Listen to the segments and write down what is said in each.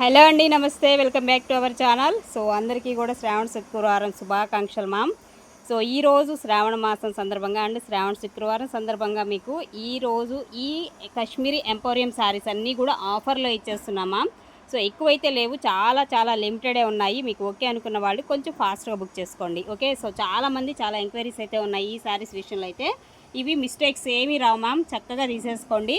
Hello అండి నమస్తే. Welcome back to our channel. So అందరికీ కూడా శ్రావణ శుక్రవారం శుభాకాంక్షలు మామ్ సో ఈ రోజు శ్రావణ మాసం సందర్భంగా అండ్ శ్రావణ శుక్రవారం సందర్భంగా మీకు ఈరోజు ఈ కాశ్మీరీ ఎంపోరియం శారీస్ అన్నీ కూడా ఆఫర్లో ఇచ్చేస్తున్నాం మామ్ సో ఎక్కువైతే లేవు చాలా చాలా లిమిటెడే ఉన్నాయి. మీకు ఓకే అనుకున్న వాళ్ళు కొంచెం ఫాస్ట్గా బుక్ చేసుకోండి. ఓకే? సో చాలామంది చాలా ఎంక్వైరీస్ అయితే ఉన్నాయి ఈ శారీస్ విషయంలో అయితే. ఇవి మిస్టేక్స్ ఏమీ రావు మ్యామ్. చక్కగా తీసేసుకోండి.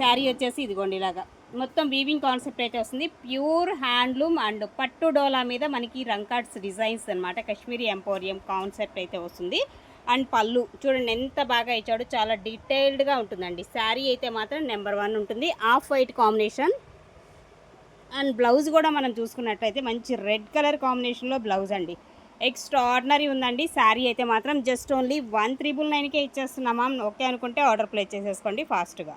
శారీ వచ్చేసి ఇదిగోండి ఇలాగా. మొత్తం వీవింగ్ కాన్సెప్ట్ అయితే వస్తుంది. ప్యూర్ హ్యాండ్లూమ్ అండ్ పట్టు డోలా మీద మనకి రంకార్డ్స్ డిజైన్స్ అనమాట కశ్మీరీ ఎంపోరియం కాన్సెప్ట్ అయితే వస్తుంది. అండ్ పళ్ళు చూడండి ఎంత బాగా ఇచ్చాడు. చాలా డీటెయిల్డ్గా ఉంటుందండి. శారీ అయితే మాత్రం నెంబర్ వన్ ఉంటుంది. Off white combination and blouse కూడా మనం చూసుకున్నట్లయితే మంచి రెడ్ కలర్ కాంబినేషన్లో బ్లౌజ్ అండి. ఎక్స్ట్రా ఆర్డినరీ ఉందండి. శారీ అయితే మాత్రం జస్ట్ ఓన్లీ వన్ త్రిబుల్ నైన్కే ఇచ్చేస్తున్నామా ఓకే అనుకుంటే ఆర్డర్ ప్లేస్ చేసేసుకోండి ఫాస్ట్గా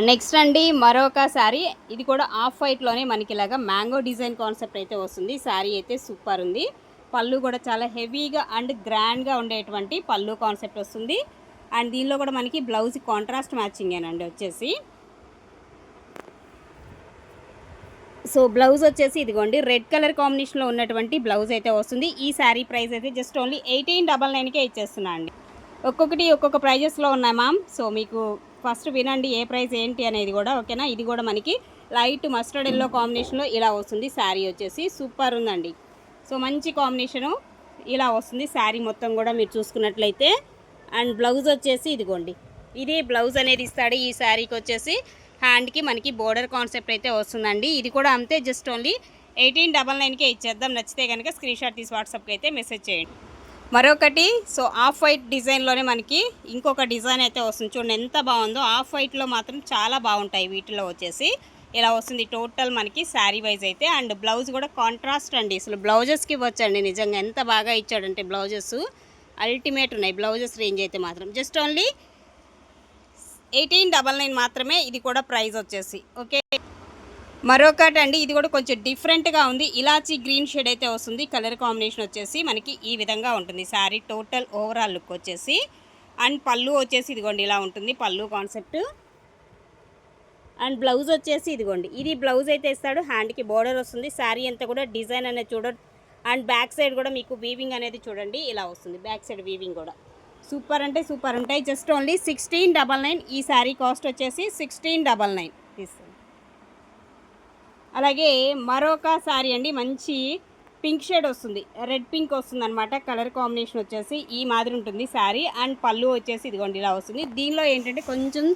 నెక్స్ట్ అండి మరొక శారీ ఇది కూడా ఆఫ్ వైట్లోనే మనకి ఇలాగా మ్యాంగో డిజైన్ కాన్సెప్ట్ అయితే వస్తుంది. శారీ అయితే సూపర్ ఉంది. పళ్ళు కూడా చాలా హెవీగా అండ్ గ్రాండ్గా ఉండేటువంటి పళ్ళు కాన్సెప్ట్ వస్తుంది. అండ్ దీనిలో కూడా మనకి బ్లౌజ్ కాంట్రాస్ట్ మ్యాచింగేనండి వచ్చేసి. సో బ్లౌజ్ వచ్చేసి ఇదిగోండి రెడ్ కలర్ కాంబినేషన్లో ఉన్నటువంటి బ్లౌజ్ అయితే వస్తుంది. ఈ శారీ ప్రైస్ అయితే జస్ట్ ఓన్లీ ఎయిటీన్ డబల్ నైన్కే ఇచ్చేస్తున్నా అండి. ఒక్కొక్కటి ఒక్కొక్క ప్రైజెస్లో ఉన్నాయి మ్యామ్. సో మీకు ఫస్ట్ వినండి ఏ ప్రైస్ ఏంటి అనేది కూడా ఓకేనా? ఇది కూడా మనకి లైట్ మస్టర్డ్ ఎల్లో కాంబినేషన్లో ఇలా వస్తుంది శారీ వచ్చేసి. సూపర్ ఉందండి. సో మంచి కాంబినేషను ఇలా వస్తుంది శారీ మొత్తం కూడా మీరు చూసుకున్నట్లయితే. అండ్ బ్లౌజ్ వచ్చేసి ఇదిగోండి. ఇది బ్లౌజ్ అనేది ఇస్తాడు ఈ శారీకి వచ్చేసి. హ్యాండ్కి మనకి బోర్డర్ కాన్సెప్ట్ అయితే వస్తుందండి. ఇది కూడా అంతే జస్ట్ ఓన్లీ ఎయిటీన్ డబల్ నైన్కే ఇచ్చేద్దాం. నచ్చితే కనుక స్క్రీన్ షాట్ తీసి వాట్సాప్కి అయితే మెసేజ్ చేయండి. మరొకటి సో ఆఫ్ వైట్ డిజైన్లోనే మనకి ఇంకొక డిజైన్ అయితే వస్తుంది. చూడండి ఎంత బాగుందో. ఆఫ్ వైట్లో మాత్రం చాలా బాగుంటాయి వీటిలో వచ్చేసి. ఇలా వస్తుంది టోటల్ మనకి శారీ వైజ్ అయితే. అండ్ బ్లౌజ్ కూడా కాంట్రాస్ట్ అండి. అసలు బ్లౌజెస్కి ఇవ్వచ్చండి. నిజంగా ఎంత బాగా ఇచ్చాడంటే బ్లౌజెస్ అల్టిమేట్ ఉన్నాయి. బ్లౌజెస్ రేంజ్ అయితే మాత్రం. Just only eighteen double nine మాత్రమే ఇది కూడా ప్రైస్ వచ్చేసి. ఓకే మరొకటి అండి ఇది కూడా కొంచెం డిఫరెంట్గా ఉంది. ఇలాచి గ్రీన్ షేడ్ అయితే వస్తుంది. కలర్ కాంబినేషన్ వచ్చేసి మనకి ఈ విధంగా ఉంటుంది. శారీ టోటల్ ఓవరాల్ లుక్ వచ్చేసి. అండ్ పళ్ళు వచ్చేసి ఇదిగోండి ఇలా ఉంటుంది పళ్ళు కాన్సెప్ట్. అండ్ బ్లౌజ్ వచ్చేసి ఇదిగోండి ఇది బ్లౌజ్ అయితే ఇస్తాడు. హ్యాండ్కి బోర్డర్ వస్తుంది. శారీ అంతా కూడా డిజైన్ అనేది చూడ అండ్ బ్యాక్ సైడ్ కూడా మీకు వీవింగ్ అనేది చూడండి ఇలా వస్తుంది. బ్యాక్ సైడ్ వీవింగ్ కూడా. సూపర్ అంటే సూపర్ ఉంటాయి. Just only sixteen double nine. ఈ శారీ కాస్ట్ వచ్చేసి సిక్స్టీన్ డబల్ నైన్. తీసుకోండి అలాగే మరొక శారీ అండి మంచి పింక్ షేడ్ వస్తుంది. రెడ్ పింక్ వస్తుంది అనమాట కలర్ కాంబినేషన్ వచ్చేసి ఈ మాదిరి ఉంటుంది శారీ అండ్ పళ్ళు వచ్చేసి ఇదిగోండి ఇలా వస్తుంది. దీనిలో ఏంటంటే కొంచెం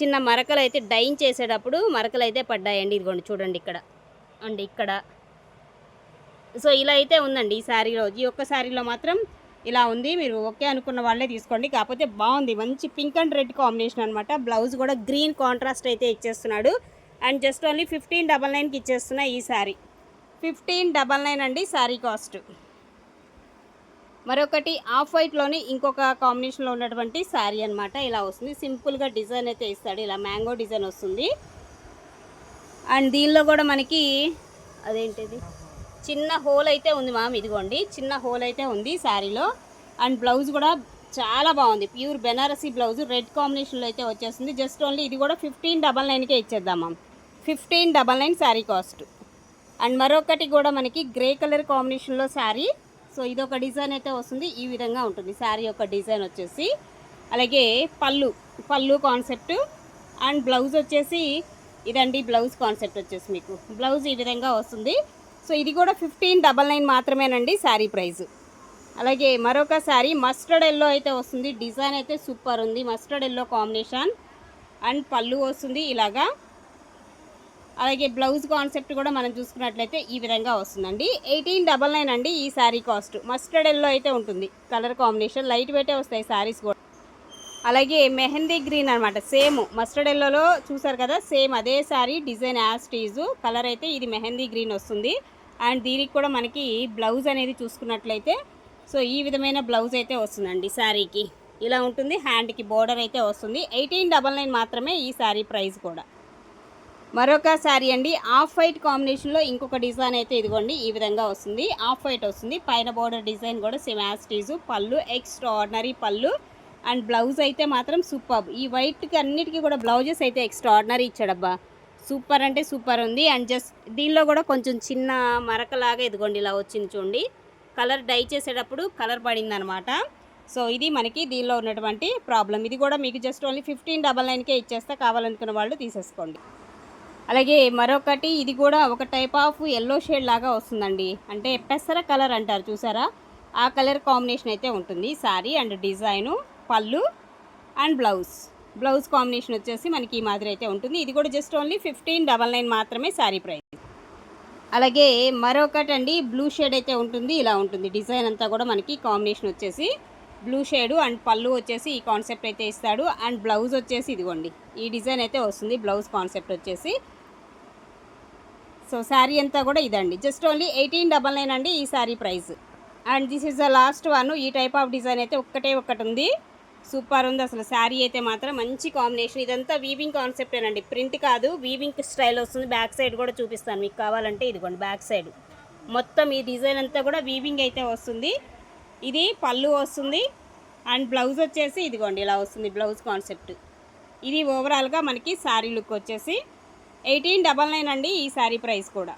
చిన్న మరకలు అయితే డైన్ చేసేటప్పుడు మరకలు అయితే పడ్డాయండి. ఇదిగోండి చూడండి ఇక్కడ. అండి ఇక్కడ. సో ఇలా అయితే ఉందండి ఈ శారీలో ఈ ఒక్క శారీలో మాత్రం ఇలా ఉంది. మీరు ఓకే అనుకున్న వాళ్ళే తీసుకోండి. కాకపోతే బాగుంది. మంచి పింక్ అండ్ రెడ్ కాంబినేషన్ అనమాట బ్లౌజ్ కూడా గ్రీన్ కాంట్రాస్ట్ అయితే ఇచ్చేస్తున్నాడు. And just only fifteen double నైన్కి ఇచ్చేస్తున్నా ఈ శారీ ఫిఫ్టీన్ డబల్ నైన్ అండి శారీ కాస్ట్. మరొకటి ఆఫ్ వైట్లోని ఇంకొక కాంబినేషన్లో ఉన్నటువంటి శారీ అనమాట ఇలా వస్తుంది. సింపుల్గా డిజైన్ అయితే ఇస్తాడు. ఇలా మ్యాంగో డిజైన్ వస్తుంది. అండ్ దీనిలో కూడా మనకి అదేంటిది? చిన్న హోల్ అయితే ఉంది మామ్ ఇదిగోండి. చిన్న హోల్ అయితే ఉంది శారీలో అండ్ బ్లౌజ్ కూడా చాలా బాగుంది. Pure Banarasi blouse. రెడ్ కాంబినేషన్లో అయితే వచ్చేస్తుంది. జస్ట్ ఓన్లీ ఇది కూడా ఫిఫ్టీన్ డబల్ నైన్కే ఇచ్చేద్దాం ma'am. Fifteen double nine sari cost. And మరొకటి కూడా మనకి గ్రే కలర్ కాంబినేషన్లో శారీ. సో ఇది ఒక డిజైన్ అయితే వస్తుంది. ఈ విధంగా ఉంటుంది. శారీ యొక్క డిజైన్ వచ్చేసి. అలాగే పళ్ళు పళ్ళు కాన్సెప్ట్. అండ్ బ్లౌజ్ వచ్చేసి ఇదండి బ్లౌజ్ కాన్సెప్ట్ వచ్చేసి మీకు. బ్లౌజ్ ఈ విధంగా వస్తుంది. సో ఇది కూడా ఫిఫ్టీన్ డబల్ నైన్ మాత్రమేనండి శారీ ప్రైస్ అలాగే మరొక శారీ మస్టర్డ్ ఎల్లో అయితే వస్తుంది. డిజైన్ అయితే సూపర్ ఉంది. Mustard yellow combination. అండ్ పళ్ళు వస్తుంది ఇలాగా. అలాగే బ్లౌజ్ కాన్సెప్ట్ కూడా మనం చూసుకున్నట్లయితే ఈ విధంగా వస్తుందండి. ఎయిటీన్ డబల్ నైన్ అండి ఈ శారీ కాస్ట్. మస్టర్డ్ ఎల్లో అయితే ఉంటుంది. కలర్ కాంబినేషన్ లైట్ వెయిటే వస్తాయి శారీస్ కూడా. అలాగే మెహందీ గ్రీన్ అనమాట సేమ్ మస్టర్డ్ ఎల్లోలో చూసారు కదా సేమ్ అదే sari design as it is colour అయితే ఇది మెహందీ గ్రీన్ వస్తుంది. అండ్ దీనికి కూడా మనకి బ్లౌజ్ అనేది చూసుకున్నట్లయితే సో ఈ విధమైన బ్లౌజ్ అయితే వస్తుందండి శారీకి ఇలా ఉంటుంది. హ్యాండ్కి బోర్డర్ అయితే వస్తుంది. ఎయిటీన్ డబల్ నైన్ మాత్రమే ఈ శారీ ప్రైస్ కూడా. మరొక అండి ఆఫ్ వైట్ కాంబినేషన్లో ఇంకొక డిజైన్ అయితే ఇదిగోండి ఈ విధంగా వస్తుంది. ఆఫ్ వైట్ వస్తుంది పైన బోర్డర్ డిజైన్ కూడా సేమ్ యాస్టీజు పళ్ళు ఎక్స్ట్రా ఆర్డినరీ పళ్ళు అండ్ బ్లౌజ్ అయితే మాత్రం సూపర్ ఈ వైట్కి అన్నిటికీ కూడా బ్లౌజెస్ అయితే ఎక్స్ట్రా ఆర్డినరీ ఇచ్చాడబ్బా. సూపర్ అంటే సూపర్ ఉంది. అండ్ జస్ట్ దీనిలో కూడా కొంచెం చిన్న మరకలాగా ఇదిగోండి ఇలా వచ్చింది చూడండి. కలర్ డై చేసేటప్పుడు కలర్ పడింది అనమాట సో ఇది మనకి దీనిలో ఉన్నటువంటి ప్రాబ్లం ఇది కూడా మీకు జస్ట్ ఓన్లీ ఫిఫ్టీన్ డబల్ నైన్కే ఇచ్చేస్తే కావాలనుకున్న వాళ్ళు తీసేసుకోండి. అలాగే మరొకటి ఇది కూడా ఒక టైప్ ఆఫ్ ఎల్లో షేడ్ లాగా వస్తుందండి. అంటే పెసర కలర్ అంటారు చూసారా? ఆ కలర్ కాంబినేషన్ అయితే ఉంటుంది. శారీ అండ్ డిజైను పళ్ళు అండ్ బ్లౌజ్ బ్లౌజ్ కాంబినేషన్ వచ్చేసి మనకి ఈ మాదిరి అయితే ఉంటుంది. ఇది కూడా just only fifteen double nine మాత్రమే శారీ ప్రైస్ అలాగే మరొకటి అండి బ్లూ షేడ్ అయితే ఉంటుంది. ఇలా ఉంటుంది. డిజైన్ అంతా కూడా మనకి కాంబినేషన్ వచ్చేసి బ్లూ షేడు అండ్ పళ్ళు వచ్చేసి ఈ కాన్సెప్ట్ అయితే ఇస్తాడు. అండ్ బ్లౌజ్ వచ్చేసి ఇదిగోండి. ఈ డిజైన్ అయితే వస్తుంది. బ్లౌజ్ కాన్సెప్ట్ వచ్చేసి సో శారీ అంతా కూడా ఇదండి. Just only eighteen double nine అండి ఈ sari price. And this is the last one. ఈ టైప్ ఆఫ్ డిజైన్ అయితే ఒక్కటే ఒక్కటి ఉంది. సూపర్ ఉంది అసలు శారీ అయితే మాత్రం మంచి కాంబినేషన్. ఇదంతా వీవింగ్ కాన్సెప్టేనండి ప్రింట్ కాదు వీవింగ్ స్టైల్ వస్తుంది. బ్యాక్ సైడ్ కూడా చూపిస్తాను. మీకు కావాలంటే ఇదిగోండి బ్యాక్ సైడ్. మొత్తం ఈ డిజైన్ అంతా కూడా వీవింగ్ అయితే వస్తుంది. ఇది పళ్ళు వస్తుంది. అండ్ బ్లౌజ్ వచ్చేసి ఇదిగోండి ఇలా వస్తుంది బ్లౌజ్ కాన్సెప్ట్. ఇది ఓవరాల్గా మనకి శారీ లుక్ వచ్చేసి ఎయిటీన్ డబల్ నైన్ అండి ఈ శారీ ప్రైస్ కూడా.